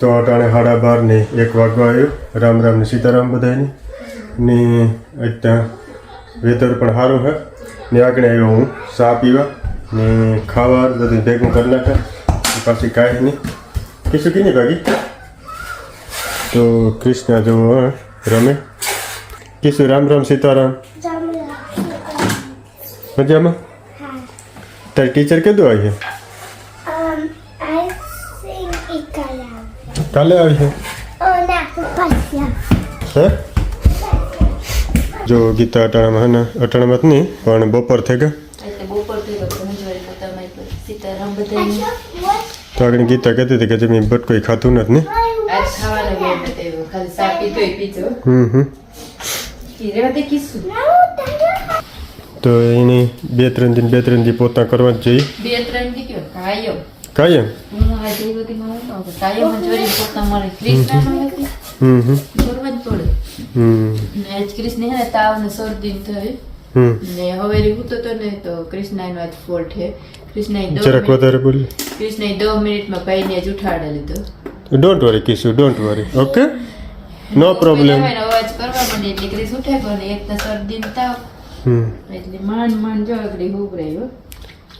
તો અટાણે સાડા બારને એક વાગવા આવ્યો. રામ રામ ને સીતારામ બધાને ને અત્યાં વેધર પણ સારું છે ને આગળ આવ્યો હું ચા પીવા. ને ખાવા બધું ભેગું કરી નાખે પાછી કાંઈ નહીં. કીશું કે નહીં ભાગી? તો કૃષ્ણ જો રમે. કીશું રામ રામ સીતારામ. મજામાં? તારી ટીચર કીધું આવી કાલે આવશે હે? જો ગીતા અટાણામાં ને અટાણામાં જ નહીં પણ બપોર થઈ ગયા. તો આગળ ગીતા કહેતી હતી કે જે મેં બટ કોઈ ખાતું નથી દે તો એની બે ત્રણ દિન બે ત્રણ દિન પોતા કરવા જ જોઈએ બે ત્રણ દી કાયમ કાયમ જરાક વધારે બોલી. કૃષ્ણ દસ મિનિટમાં ભાઈને જ ઉઠાડે લીધો. Don't worry કીશું don't worry okay no problem અવાજ કરવા માંડી એટલે ક્રિસ ઉઠે પણ એક તો શરદી ને તાવ. હમ. એટલે માંડ માંડ જો આગળ ઉભ રહ્યો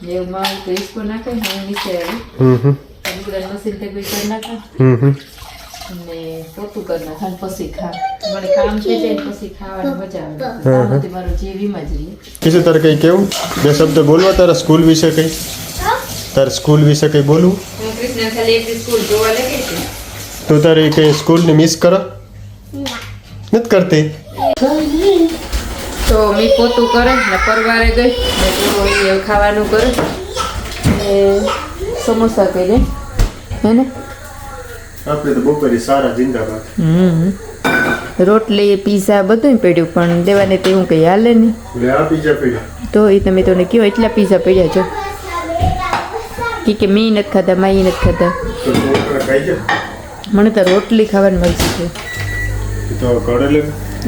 જે માં ક્રિસ્કો નાખે ને હું નીચે આવી. હમ હમ મશીન તે કરી નાખા હમ હમ. ને પોતું કરી નાખા પછી ખા મને કામ થઈ જાય પછી ખાવાની મજા આવે. હા, હા. આમાંથી મારો જીવ એમાં જ રહે. કીશું તારે કંઈ કેવું? બે શબ્દ બોલવા તારા સ્કૂલ વિશે કંઈ? તારા સ્કૂલ વિશે કંઈ બોલવું? કૃષ્ણ ખાલી એક સ્કૂલ જોવા તો તારે કંઈ સ્કૂલને મિસ કરો? નથી કરતી? તો મી પોતું કરે ને પરવારે ગઈ. ને ખાવાનું કરે. ને સમોસા કરી દે હે ને આપણે તો બપોરે સારા જિંદાબાદ હમ. રોટલી પીઝા બધું પડ્યું પણ દેવાને તે હું કંઈ હાલે નહીં. આ પીઝા પડ્યા. તો એ તમે તને કયો એટલા પીઝા પડ્યા છો? કે કે મેં નથી ખાધા માઈ નથી ખાધા. મને તો રોટલી ખાવાની મળશે છે.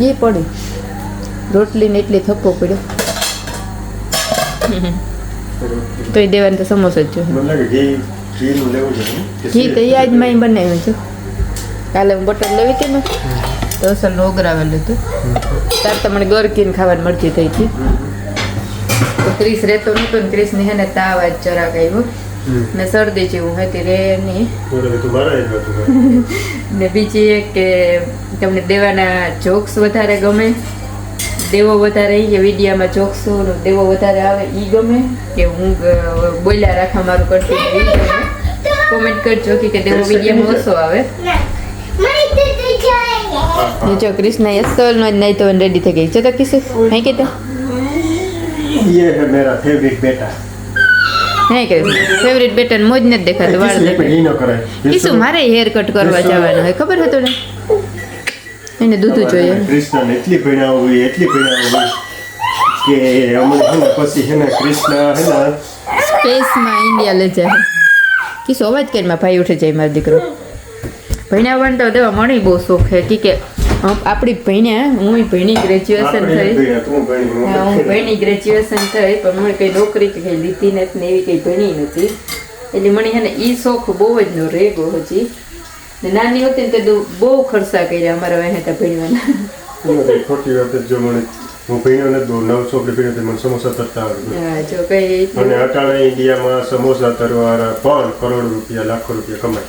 એ પડી. રોટલીને એટલી થપ્પો પડ્યો. તો એ દેવાને તો સમોસો જ ઘી ઘીનું લેવું છે ઘી તો આજ બનાવ્યું છે. કાલે હું બટર લેવી હતી ને તો અસલ ઓગરાવેલું હતું તાર તો મને ગરકીને ખાવાની મળતી થઈ હતી. તો ક્રિસ રહેતો નહોતો ને ક્રિસને હે ને તાવ આજ જરાક આવ્યો. ને શરદી જેવું હતી રે હતું. ને બીજી એક કે તમને દેવાના જોક્સ વધારે ગમે. દેવો વધારે ઈ કે વિડીયામાં જોક્સ દેવો વધારે આવે ઈ ગમે કે હું ગ- બોલ્યા રાખા મારું કરતી હોય ઈ ગમે કોમેન્ટ કરજો કે કે દેવો વિડીયામાં ઓછો આવે Na, mai tete jaya. ને જો કૃષ્ણ અસલ નો નહીં તો રેડી થઈ ગઈ છે તો કિસુ નહીં કે ये है मेरा फेवरेट बेटा નહીં કે ફેવરિટ બેટન મોજ નથી દેખાતું વાળ किसी पे દેખાય घी न करे કિસુ મારે હેર કટ કરવા જવાનું હોય ખબર હતું ને એને દૂધું જોઈએ. કૃષ્ણ એટલી ભણાવ હોય એટલી ભણાવ હોય કે અમને હે ને પછી હે ને કૃષ્ણ હે ને? સ્પેસમાં ઇન્ડિયા લઈ જાય. કિસો અવાજ કરીમાં ભાઈ ઉઠે જાય મારો દીકરો. ભણ્યાવાનું તો દેવા મણી બહુ શોખ છે. કે આપણી ભણ્યા હું ભણી ગ્રેજ્યુએશન થઈ. ભણી, હું ભણી. ગ્રેજ્યુએશન થઈ પણ મને કંઈ નોકરી કે કંઈ લીધી નથી ને એવી કંઈ ભણી નથી. એટલે મને છે ને એ શોખ બહુ જ નો રેગો હજી. ને નાની હતી ને તો બહુ ખર્ચા કર્યા અમારા વહેતા ભણવાના. ખોટી વાત જો મને. હું ભણ્યો નવ મને સમોસા તરતા અને અટાણે ઇન્ડિયામાં સમોસા પણ કરોડ રૂપિયા લાખો રૂપિયા કમાય.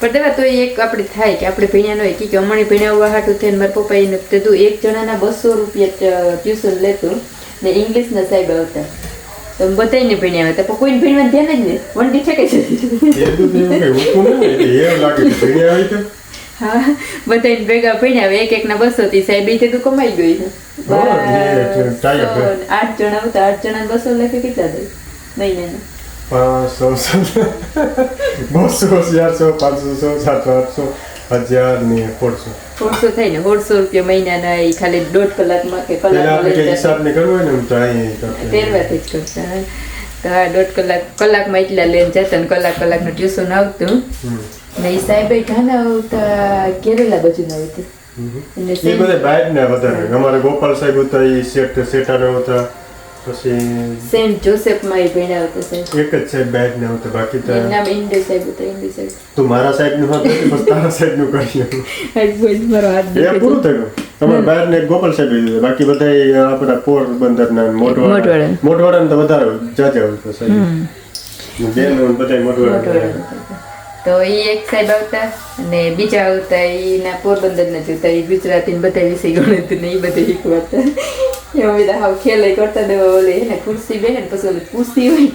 પણ દેવા તો એક આપણે થાય કે આપણે ભણ્યા ન હોય. કે અમારી ભણ્યા હાટું થઈને મારા પપ્પા એને કીધું એક જણાના બસો રૂપિયા ટ્યુશન લેતું ને ઇંગ્લિશના સાહેબ આવતા. બધાને ભણ્યા હતા પણ કોઈને ભણવાનું ધ્યાન જ નહીં. વંડી છે હા બધાને ભેગા ભણ્યા એક એક ના બસો થી સાહેબ એ તો કમાઈ ગઈ છે. આઠ જણા હતા આઠ જણા બસો લખે કેટલા થાય પાંચસો બસો ચારસો પાંચસો સાતસો આઠસો હજાર ને સોળસો સોળસો થાય ને સોળસો રૂપિયા મહિનાના એ ખાલી દોઢ કલાકમાં કે કલાકમાં. હિસાબ ને કરવો ને હું તો અહીં. તેરવાથી જ કરતા તો આ દોઢ કલાક કલાકમાં એટલા લઈને જતા ને કલાક કલાકનું ટ્યુશન આવતું. ને એ સાહેબ ઘણા આવતા કેરેલા બાજુ ના આવતી એ બધા બહાર ને વધારે. અમારે ગોપાલ સાહેબ હતા એ શેઠ શેઠાના હતા પછી સેન્ટ જોસેફમાં એ ભણ્યા હતા સાહેબ. એક જ સાહેબ બેગ ને તો બાકી તો એનું નામ સાહેબ હતા ઇન્ડે સાહેબ. તું મારા સાહેબનું હાથ બસ તારા સાહેબનું કરી એક મારો હાથ એ પૂરું થયું. તમારે બહાર ને એક ગોપાલ સાહેબ લીધું બાકી બધા આપણા ના મોટવાડા મોટવાડા. મોટવાડા તો વધારે જાજા હોય તો સાહેબ. બેન બધા. મોટવાડા તો એ એક સાહેબ આવતા અને બીજા આવતા એના પોરબંદર ના જોતા એ ગુજરાતી ને બધા વિષય ગણિત ને એ બધા શીખવાતા એમાં બધા હાવ ખેલે કરતા દેવા ઓલે એને ખુરશી બેહે ને પછી ઓલી પૂછતી હોય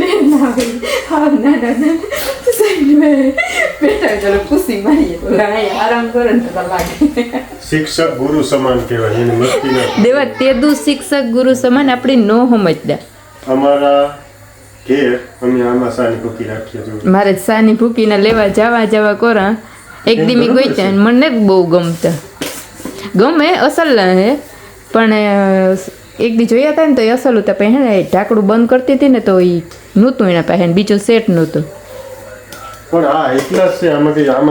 લે ના હોય હાવ ના ના ના સાઈડ બેઠા ચાલો પૂછી મારીએ તો અહીંયા આરામ કરે ને તો લાગે શિક્ષક ગુરુ સમાન કહેવાય એની મસ્તી ના દેવા તેદુ શિક્ષક ગુરુ સમાન આપણી નો સમજતા અમારા ઘેર અમે આમાં સાની ભૂકી રાખીએ છીએ. મારે સાની ભૂકીને લેવા જવા જવા કોરા. એક દી મેં ગઈ ત્યાં મને બહુ ગમતા. ગમે અસલ ના હે. પણ એક દી જોયા હતા ને તો એ અસલ હતા ને એ ઢાંકણું બંધ કરતી હતી ને તો એ નહોતું એના પાસે બીજું સેટ નહોતું.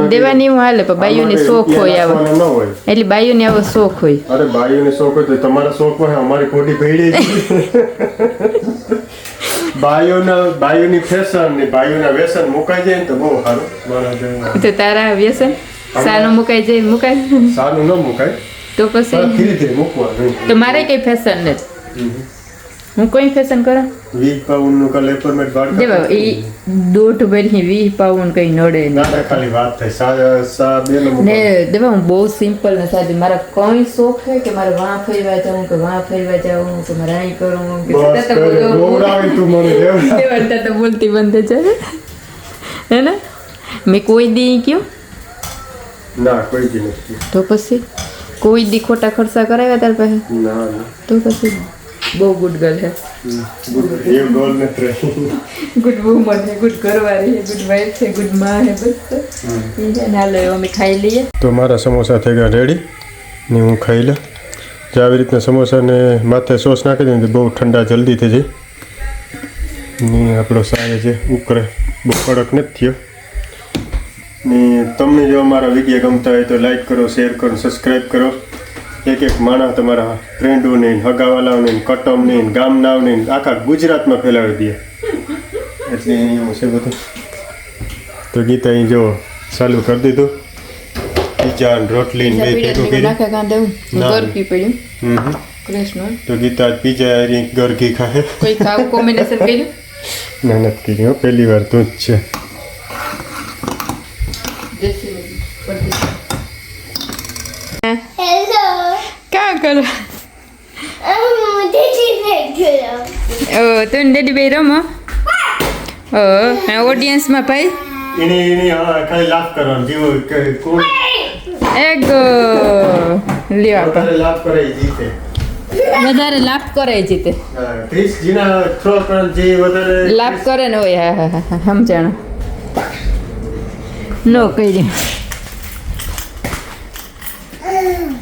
દેવાની એવું હાલે પણ બાયુને શોખ હોય આવો. રૂપિયા નાખવાના એટલે બાયુને આવો શોખ હોય. અરે બાઈઓને શોખ હોય તો તમારા શોખ હોય અમારી ખોટી ભેડી ફેશન ને વ્યસન મુકાઈ જાય ને તો બહુ સારું. તો તારા વ્યસન સાનું મુકાઈ જાય મુકાય સારું ન મુકાય. તો પણ પછી ધીરે ધીરે મૂકવાનું તો મારે કઈ ફેશન નથી હું કોઈ ફેશન કરા વીક પાઉન્ડનું કાલે એપોઇન્ટમેન્ટ બાર દેવા એ દોઢ ભરી વીસ પાઉન્ડ કઈ નડે નહીં ના ના ખાલી વાત થઈ સા સા બે નો ને દેવા હું બહુ સિમ્પલ ને સાદી મારા કોઈ શોખ છે કે મારે વાં ફરવા જાઉં કે વાં ફરવા જાઉં કે મારે અહીં કરું કે બસ છતાં તો કરે બોલો. દોડાવી તું મને દેવ દેવા છતાં તો બોલતી બંધ છે હે ને મેં કોઈ દી કયો ના કોઈ દી નથી તો પછી કોઈ દી ખોટા ખર્ચા કરાવ્યા તાર પાસે? ના ના. તો પછી બહુ ગુડ ગર્લ છે. ગુડ વુમન હે ગુડ ઘરવાળી હે ગુડ વાઇફ છે ગુડમાં હે બસ હાલો અમે ખાઈ લઈએ. તો મારા સમોસા થઈ ગયા રેડી ને હું ખાઈ લે જે આવી રીતના સમોસાને માથે સોસ નાખી દઈએ બહુ ઠંડા જલ્દી થઈ જાય. ને આપણો સાય છે ઉકળે બહુ કડક નથી થયો. ને તમને જો અમારા વીડિયો ગમતા હોય તો લાઈક કરો શેર કરો સબસ્ક્રાઈબ કરો. એક એક માણસ તમારા ફ્રેન્ડોને હગાવાલાઓને કટમને ગામનાઓને આખા ગુજરાતમાં ફેલાવી દે. એટલે એવું છે બધું. તો ગીતા અહીં જો ચાલુ કરી દીધું. બીજા રોટલી બે ભેગું કર્યું. કૃષ્ણ. તો ગીતા પીજા પીઝા ગરગી ખાહે કોઈ ખાવ કોમ્બિનેશન કર્યું? ના નથી કરી પહેલી વાર તું જ છે Hello. કા કરો. ઓ તું ડેડી ભાઈ રમો? ઓ ઓડિયન્સમાં ભાઈ? એની એની ખાલી લાભ કરવાનો જેવો કોણ? એક લ્યો આપા વધારે લાભ કરે જીતે. વધારે લાભ કરે જીતે. જીના થ્રો કરન જે વધારે લાભ કરે ને હોય હા હા હા સમજાણો. નો કરી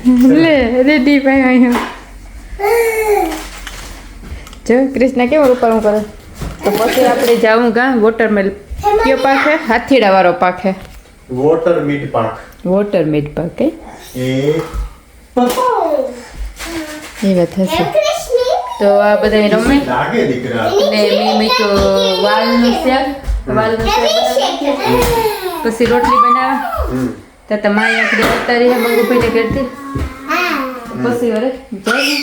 લે રેડી ભાઈ અહીંયા જો કૃષ્ણ કેવો રૂપાળું કરે તો પછી આપણે જાવું ગા વોટરમેલ કયો પાકે હાથીડા વાળો પાકે વોટર મીટ પાક વોટર મીટ પાકે એ એ વાત હશે Krishna. તો આ બધા રમે લાગે દીકરા ને મેં મૂક્યું વાલનું શાક વાલનું શાક બનાવ્યું. પછી રોટલી બનાવ હમ. તો તમારી આખરી ઉતારી હે મંગુભાઈને ઘેરથી પછી વરે જાય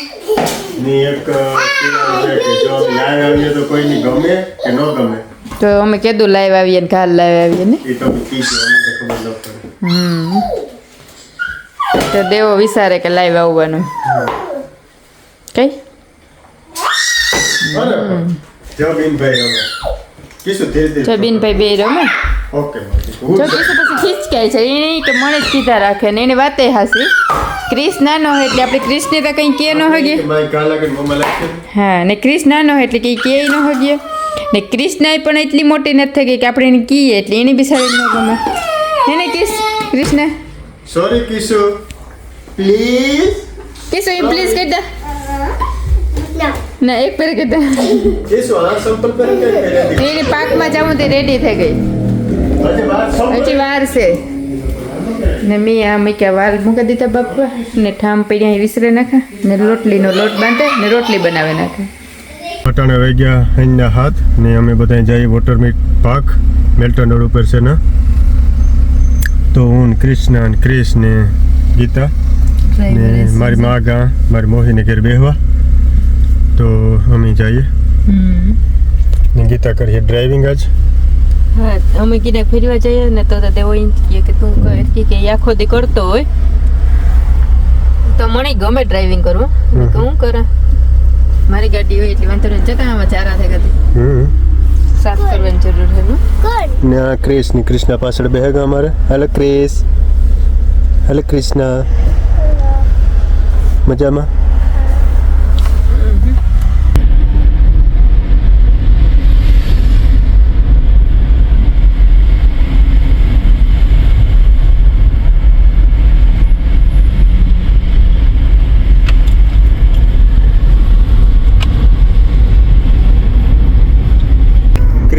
ની એક પેલા છે કે જો લાઈવ આવીએ તો કોઈની ગમે કે ન ગમે તો અમે કીધું લાઈવ આવીએ ને કાલ લાઈવ આવીએ ને એ તમે કીધું અમને તો ખબર ન પડે હમ તો દેવો વિચારે કે લાઈવ આવવાનું કઈ બરાબર જો બીનભાઈ હવે કીશું ધીરે ધીરે જો બીનભાઈ બે રમે. જો કીશું પછી ખીચકાય છે. એ કે મને જ કીધા રાખે ને એની વાતે હાસી. ક્રિસ નાનો હોય એટલે આપણે ક્રિસને તો કંઈ કે ન હગીએ હા ને ક્રિસ નાનો હોય એટલે કંઈ કે ન હગીએ ને ક્રિષ્નાએ પણ એટલી મોટી નથી થઈ ગઈ કે આપણે એને કહીએ એટલે એની બી સારી ન ગમે. એને કિસ કૃષ્ણ સોરી કીશુ. પ્લીઝ કિસો એ પ્લીઝ કહી દે. ના એક કીશુ સંપલ પર કે એની પાકમાં જાઉં તે રેડી થઈ ગઈ. હજી વાર છે. ને મેં આ મૂક્યા વાલ મૂકી દીધા બાપા ને ઠામ પડ્યા અહીં વિસરે નાખા. ને રોટલીનો લોટ બાંધે ને રોટલી બનાવે નાખે. અટાણે વહી ગયા અહીંના હાથ ને અમે બધા જઈએ water meet park Melton road ઉપર છે ને. તો હું કૃષ્ણ અને ક્રિશ ને ગીતા ને મારી મા ગા મારી મોહીને ઘેર બેહવા. તો અમે જઈએ. ને ગીતા કરીએ ડ્રાઇવિંગ આજ. હા અમે કીધા ફેરવા જઈએ ને તો દેવો એમ કહે કે તું કહે કે આખો દી કરતો હોય. તો મને ગમે ડ્રાઇવિંગ કરવું. હું કરે? મારી ગાડી હોય એટલે વાંધો નહીં જતા આમાં ચારા થઈ ગઈ સાફ કરવાની જરૂર છે ને? આ ક્રેશની કૃષ્ણ પાછળ બેહેગા અમારે. હેલો ક્રેશ હેલો કૃષ્ણ મજામાં?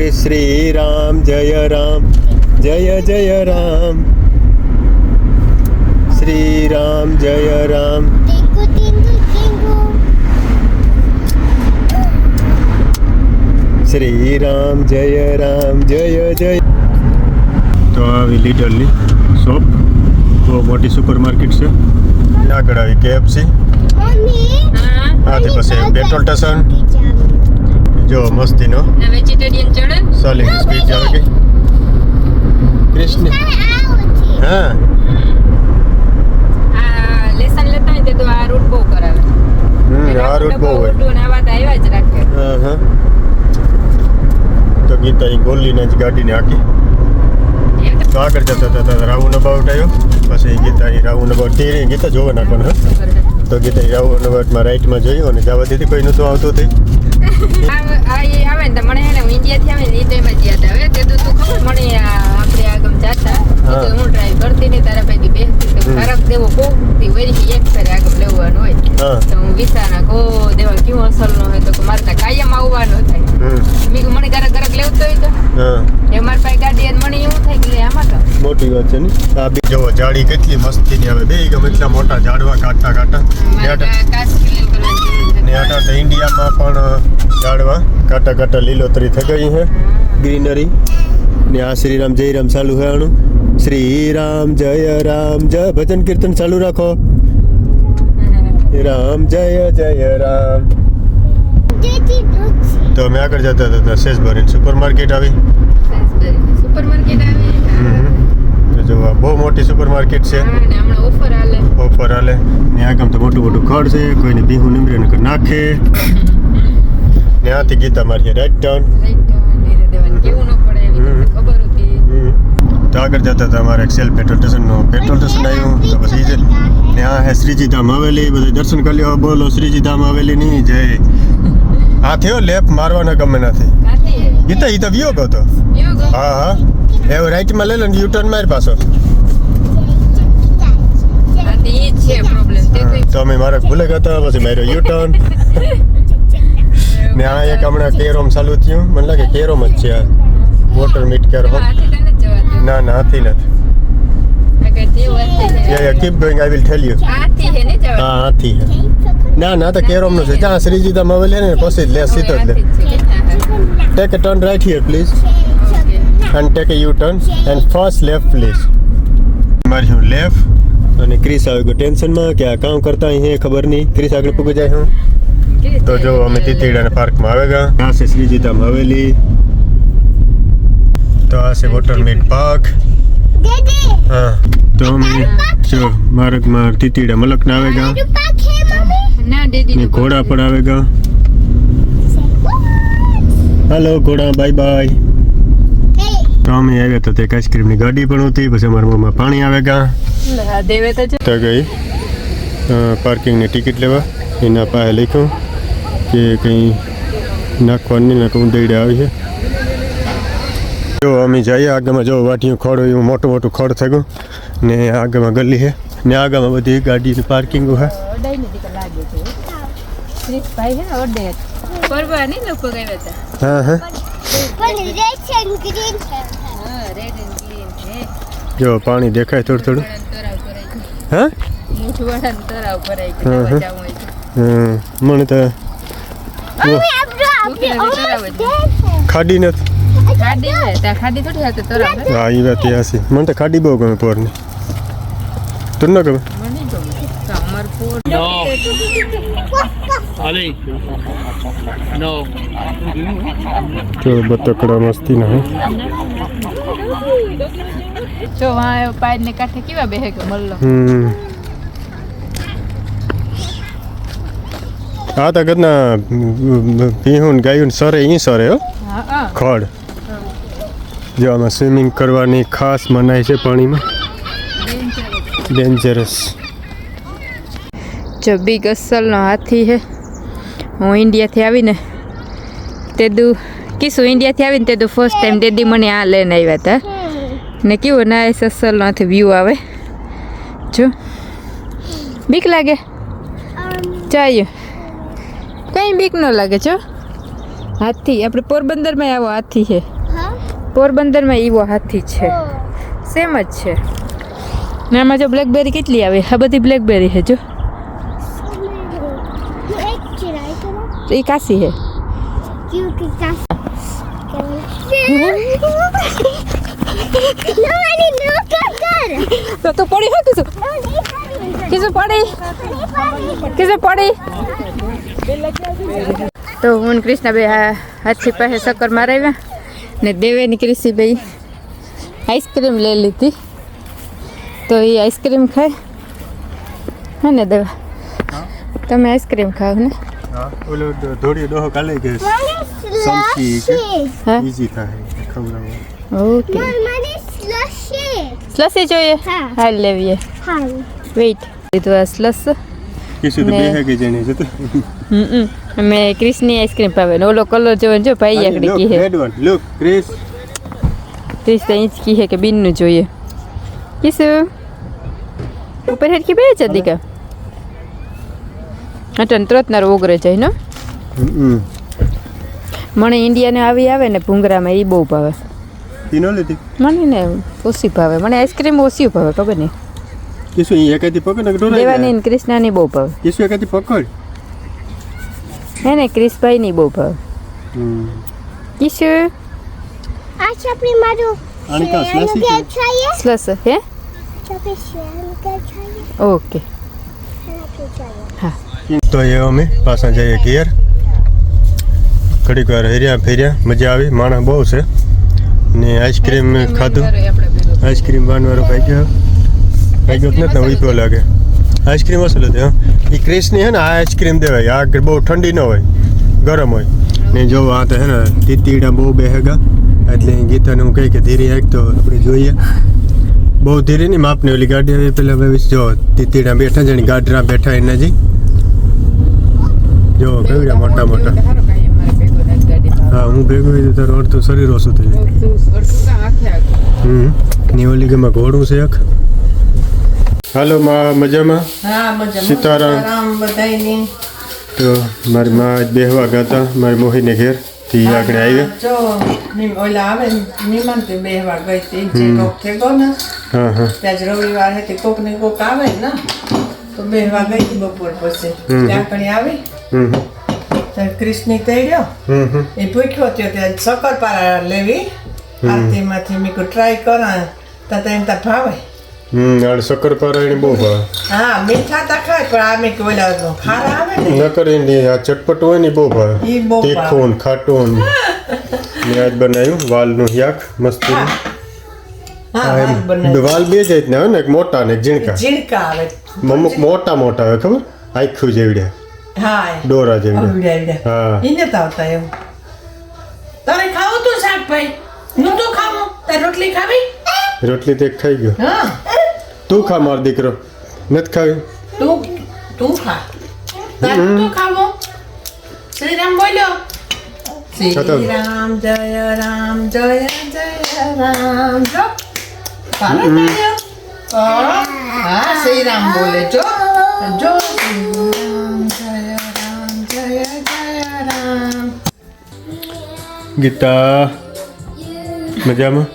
ક્રિશ શ્રી રામ જય રામ જય જય રામ. શ્રી રામ. જય રામ શ્રી રામ જય રામ જય જય. તો આવી લીડરની શોપ. બહુ મોટી સુપર માર્કેટ છે આગળ આવી કેએફસી આથી પછી પેટ્રોલ સ્ટેશન. જો મસ્તીનો. વેજીટેરિયન ચડે સોલિંગ સ્પીડ આવે કે કૃષ્ણ હા. લેસન લેતા હોય તો આ રૂટ બહુ કરાવે. હમ આ રૂટ બહુ હોય. આવ્યા જ રાખે. હા તો ગીતા એ ગોલીને જ ગાડીને આખી તો. આગળ જતા હતા રાઉન્ડ અબાઉટ આવ્યો. પછી ગીતા એ રાઉન્ડ અબાઉટ તે ગીતા જોવા નાખવાનું હે. તો ગીતા રાઉન્ડ અબાઉટમાં રાઈટમાં જોયું અને જવા દીધી, કોઈ નહોતું આવતું તે. આવે ને મને હે ને હું ઇન્ડિયાથી આવે ને એ ટાઈમ જ યાદ આવે. તે તો તું ખબર, મને આપણે જાતા. તો હું. ડ્રાઈવ કરતી ને તારા પૈકી બેસતી તો. ખરાબ દેવો કોકતી વરી એક ફેરે આગળ લેવાનું હોય. તો હું વિચારના કો દેવા કેવું અસર નો હોય તો કે મારે ત્યાં કાયમ આવવાનો થાય. મેં મને ગરક ગરક લેવું તો હોય તો. એ મારી પાસે ગાડી અને મને એવું થાય કે આમાં તો. મોટી વાત છે ને? આ બી જોવો જાડી કેટલી મસ્તીની આવે. બે ગમે એટલા મોટા ઝાડવા કાઢતા કાઢતા. ને ને આટા તો ઇન્ડિયામાં પણ ઝાડવા. કાટા કાટા લીલોતરી થઈ ગઈ છે. ગ્રીનરી ને આ શ્રી રામ જય રામ ચાલુ છે આનું શ્રી રામ જય રામ જય ભજન કીર્તન ચાલુ રાખો. રામ જય જય રામ. તો અમે આગળ જતા હતા શેષભરીને સુપર માર્કેટ આવી. સુપર માર્કેટ આવી જો આ બહુ મોટી સુપર માર્કેટ છે. ઓફર હાલે. ઓફર હાલે ને આગળ તો મોટું મોટું ખડ છે કોઈને બીહું નીમરે નાખે. ને આથી ગીતા મારી રાઈટ ટર્ન કેવું ન પડે એવી રીતે હમ. ખબર હતી તો આગળ જતા હતા અમારે એક્સેલ પેટ્રોલ સ્ટેશનનો પેટ્રોલ સ્ટેશન આવ્યું તો પછી ઈ છે ને આ હે શ્રીજી ધામ હવેલી બધા દર્શન કરી લ્યો બોલો શ્રીજી ધામ હવેલી ની જય આ થયો લેપ મારવાનો ગમે નથી. કાથી હે? ગીતા ઈ તો વિયો ગયો તો એવો ગો? હા હા એવું રાઈટમાં લઈ લો ને યુ ટર્ન માર પાછો કાથી ઈ જ છે પ્રોબ્લેમ તે તો તો અમે મારે ભૂલે ગયા હતા પછી માર્યો યુ ટર્ન ને આ એક હમણાં કેરોમ ચાલુ થયું મને લાગે કેરોમ જ છે આ વોટર મીટ કેર ના ના હાથી નથી. Keep going I will tell you હે ને જવા હા હાથી ના ના તો કેરોમનું છે. જ્યાં શ્રીજી ધામ આવેલી ને પછી જ લે સીધો જ લે. Take a turn right here please and take a U turn and first left please મારી હું લેફ્ટ અને ક્રિસ આવી ગયો ટેન્શનમાં કે આ કામ કરતા અહીં ખબર નહીં. ક્રિસ આગળ પૂગી જાય હું. તો જો અમે તીતીડાના પાર્કમાં આવે ગયા આ છે શ્રીજી ધામ હવેલી તો આ છે વોટર મીટ પાર્ક. હા. તો અમે જો માર્ગમાં તીતીડા આવે મમ્મી? ના દીદી ને ઘોડા પણ આવે ગા હાલો ઘોડા બાય બાય. તો અમે આવ્યા હતા તે આઈસ્ક્રીમની ગાડી પણ હતી પછી અમારા મોમાં પાણી આવે ગયા તો ગઈ. પાર્કિંગની ટિકિટ લેવા. એના પાસે લખ્યું કે કંઈ નાખવાની નાખવું દઈડે આવી છે. જો અમે જઈએ આગળમાં જો વાટિયું ખડ એવું મોટું મોટું ખડ થઈ ગયું ને આગળમાં ગલી છે. ને આગળમાં બધી ગાડીની પાર્કિંગ છે. હે ને અડે. પરવા નહીં લોકો ગયા હતા? હા જો પાણી દેખાય થોડું થોડું. હા? મને તો. ખાડી નથી. ખાડી ત્યાં થોડી હા એ વાત એ હસી મને તો ખાડી બહુ ગમે પોરની. તું ન ગમે? મને ગમે. તો પોર. No. તો બતકડા મસ્તી ના જો વાં પાડ ને કાંઠે કેવા બેહે કે મલ્લો. હમ. આ તો ને ગાયું ને સરે ઈ સરે હો. હા હા. ખડ. જો સ્વિમિંગ કરવાની ખાસ મનાય છે પાણીમાં. ડેન્જરસ જો બિગ અસલનો હાથી છે. હું ઇન્ડિયાથી આવીને તે દુ કીશું ઇન્ડિયાથી આવીને તે દુ ફર્સ્ટ ટાઈમ દેદી મને આ લઈને આવ્યા હતા ને કેવો નાઇસ સસલનો હાથી વ્યૂ આવે. જો. બીક લાગે? ચાલ્યું. કંઈ બીક ન લાગે છો હાથી, આપણે પોરબંદરમાં આવો હાથી છે. પોરબંદરમાં એવો હાથી છે સેમ જ છે ને આમાં જો બ્લેકબેરી કેટલી આવે આ બધી બ્લેકબેરી છે જો એ કાશી હે તો પડી હોય કીધું કીધું પડી કીધું પડી તો હું કૃષ્ણભાઈ હાથથી પાસે ચક્કર મારાવ્યા ને દેવેની ભાઈ આઈસ્ક્રીમ લઈ લીધી. તો એ આઈસ્ક્રીમ ખાય. હે ને દેવા? તમે આઈસ્ક્રીમ ખાવ ને? ઓલો ઓકે. સ્લસી સ્લસી જોઈએ? હા. હાલ લેવીએ વેઇટ. એ સ્લસ અમે ક્રિસની આઈસ્ક્રીમ ભાવે ને ઓલો કલર જોવે જો ભાઈ આગળ કી હે red one look Chris Chris તો ઇંચ કી હે કે બિનનું જોઈએ. કિસુ? ઉપર હેડ કી બે છે દીકા? અટન ત્રતનાર ઓગરે જાય ને? મને મને ઇન્ડિયાને આવી આવે ને ભૂંગરામાં એ બહુ ભાવે. મને ને ઓછી ભાવે. મને આઈસ્ક્રીમ ઓછી ભાવે ખબર નહીં. કિસુ એકાદી પકડ ને દેવાની જાય? ને બહુ ભાવે. કિસુ એકાદી પકડ. એને ક્રિશભાઈની બહુ ભાવ. કિશુ આ ચોપડી મારું સ્લસ હે? ઓકે. તો એ અમે પાછા જઈએ ઘેર. ઘડીક વાર હેર્યા ફેર્યા મજા આવી. માણસ બહુ છે. ને આઈસ્ક્રીમ ખાધું. આઈસ્ક્રીમ વાનવારો ભાઈ ગયો ભાઈ ગયો નથી ઊભો લાગે. આઈસ્ક્રીમ અસલ હતી હા. એ ક્રિસની હે ને આ આઈસ્ક્રીમ દેવાય. આ બહુ ઠંડી ન હોય ગરમ હોય. ને જો આ તો હે ને તીતીડા બહુ બેહેગા એટલે ગીતાને હું કહી કે ધીરે એક તો આપણે જોઈએ. બહુ ધીરે ની માપની ઓલી ગાડી આવી પેલા ભાઈ જો તીતીડા બેઠા છે ગાડરા બેઠા એના જી. જો કેવડા મોટા મોટા. હા હું ભેગું હોય તો તારું અડધું શરીર ઓછું થઈ જાય. હમની ઓલી ગમાં ઘોડું છે એક. હાલો માં મજામાં? સીતારામ. તો મારી માં બેહવા ગયા હતા મારી મોહીને ઘેર. થી આગળ આવ્યા ઓલા આવે નિમંત્રણ બેહવા ગઈ હતી જે કોક થેગો ને હા હા. ત્યાં રવિવાર હતી કોક ને કોક આવે ને તો બેહવા ગઈ હતી બપોર પછી. ત્યાં કણી આવી. હમ હમ. એ પૂછ્યો થયો ત્યાં શક્કરપારા લેવી. આરતીમાંથી મેં ટ્રાય કરા તો ત્યાં ભાવે. હમ આડ શક્કરપારા એને બહુ ભાવે. હા મીઠા તો ખાય પણ આ મેં ઓલા ખારા આવે ને. નકર એની આ ચટપટ હોય ને બહુ ભાવે. ઈ બહુ ભાવે. તીખું ને ખાટું ને. મેં આજ બનાવ્યું વાલનું શાક મસ્ત હા. વાલ બનાવી. વાલ બે જાતના હોય ને એક મોટા ને એક ઝીણકા. ઝીણકા આવે. અમુક મોટા મોટા હોય ખબર? આખું જેવડે હા ડોરા જેવડે આવડ્યા આવડ્યા હા. એને તો આવતા એવું. તારે ખાવું તું શાક ભાઈ હું તો ખાવું. તારે રોટલી ખાવી? રોટલી તો એક ખાઈ ગયો. હા. તું ખા માર દીકરો નથી ખાવી તું તું ખા તારે તું ખાવું શ્રી રામ બોલ્યો શ્રી રામ જય રામ જય જય રામ જો પાડો તાળીઓ. હા હા શ્રી રામ બોલે જો જો શ્રી રામ જય રામ જય જય રામ ગીતા મજામાં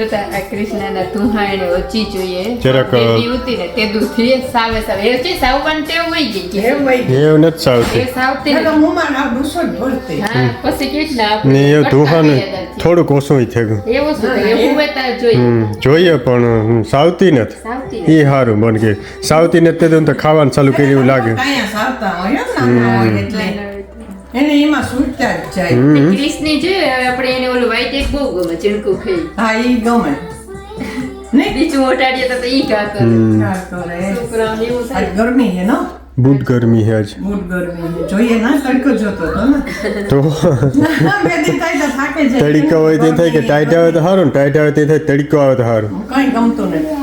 જોતા આ કૃષ્ણના ધુહા ઓછી જોઈએ. જરાક, ઉતી ને તે દૂધથી સાવે સાવે. એ છે સાવવાની ટેવ વહી ગઈ કે એમ વહી એવું નથી સાવતી. એ સાવતી. ના ડૂસો ભરતી. હા પછી કેટલા ને એ. થોડુંક ઓછું થઈ ગયું એવું શું એવું હોય જોઈએ. હમ, જોઈએ પણ સાવતી નથી. એ સારું બન કે સાવતી નથી તો ખાવાનું ચાલુ કર્યું એવું લાગે. સાવતા હોય એટલે. એને એમાં સુટતા જ જાય. ક્રિસને હવે આપણે એને ઓલું વાઈટ એક બહુ ગમે ચીણકું ખાઈ. હા એ ગમે. નહીં? બીજું ઓટાડીએ તો તો ઈ ઘા કરે. હા, કરે. છોકરાઓને એવું થાય. ગરમી છે નો? બુટ ગરમી હે આજ. બહુ ગરમી છે. જોઈએ ના તડકો જોતો તો ને તો બે દિન થાય તો થાકે જાય તડકો હોય તે થાય કે ટાઈટ આવે તો હારું ટાઈટ આવે તે થાય તડકો આવે તો સારું કઈ ગમતું નથી.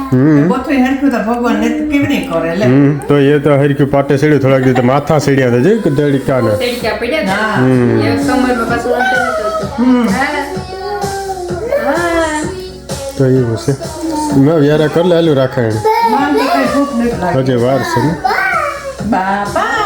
બધું હરખું તો ભગવાન ને કેવી કરે લે. હમ તો એ તો હરખ્યું પાટે સેડ્યું થોડાક તો માથા સડ્યા તો જે કે તડકા ને તડકા પડ્યા હા. હતા એ કમરમાં પાછું તો એવું છે. મેં વ્યારા કરી લે રાખે રાખાયણ હજી વાર છે ને. Bye bye.